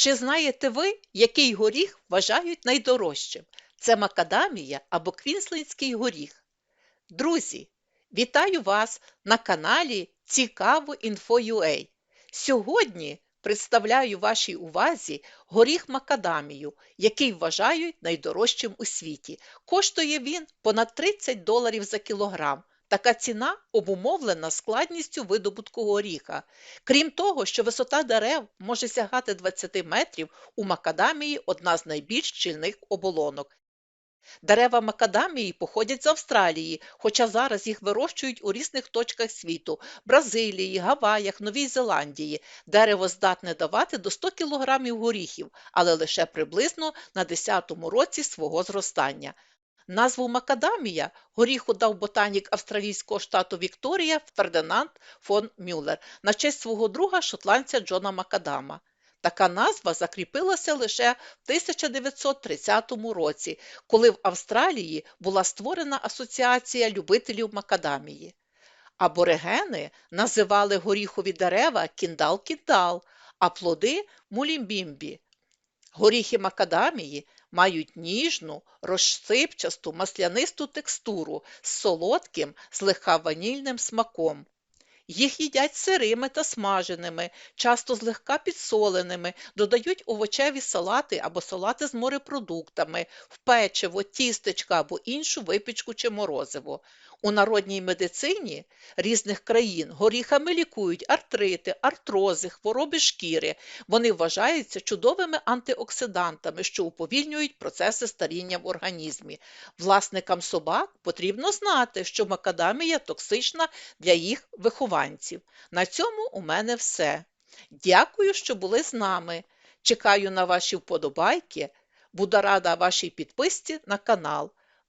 Чи знаєте ви, який горіх вважають найдорожчим? Це макадамія або квінслендський горіх. Друзі, вітаю вас на каналі Цікаво Інфо.ua. Сьогодні представляю вашій увазі горіх макадамію, який вважають найдорожчим у світі. Коштує він понад 30 доларів за кілограм. Така ціна обумовлена складністю видобутку горіха. Крім того, що висота дерев може сягати 20 метрів, у макадамії одна з найбільш щільних оболонок. Дерева макадамії походять з Австралії, хоча зараз їх вирощують у різних точках світу Бразилії, Гаваях, Новій Зеландії. Дерево здатне давати до 100 кг горіхів, але лише приблизно на 10-му році свого зростання. Назву Макадамія горіху дав ботанік австралійського штату Вікторія Фердинанд фон Мюллер на честь свого друга шотландця Джона Макадама. Така назва закріпилася лише в 1930 році, коли в Австралії була створена асоціація любителів макадамії. Аборигени називали горіхові дерева кіндал-кіндал, а плоди мулімбімбі. Горіхи макадамії мають ніжну, розсипчасту, маслянисту текстуру з солодким, злегка ванільним смаком. Їх їдять сирими та смаженими, часто злегка підсоленими, додають овочеві салати або салати з морепродуктами, в печиво, тістечка або іншу випічку чи морозиво. У народній медицині різних країн горіхами лікують артрити, артрози, хвороби шкіри. Вони вважаються чудовими антиоксидантами, що уповільнюють процеси старіння в організмі. Власникам собак потрібно знати, що макадамія токсична для їх вихованців. На цьому у мене все. Дякую, що були з нами. Чекаю на ваші вподобайки. Буду рада вашій підписці на канал.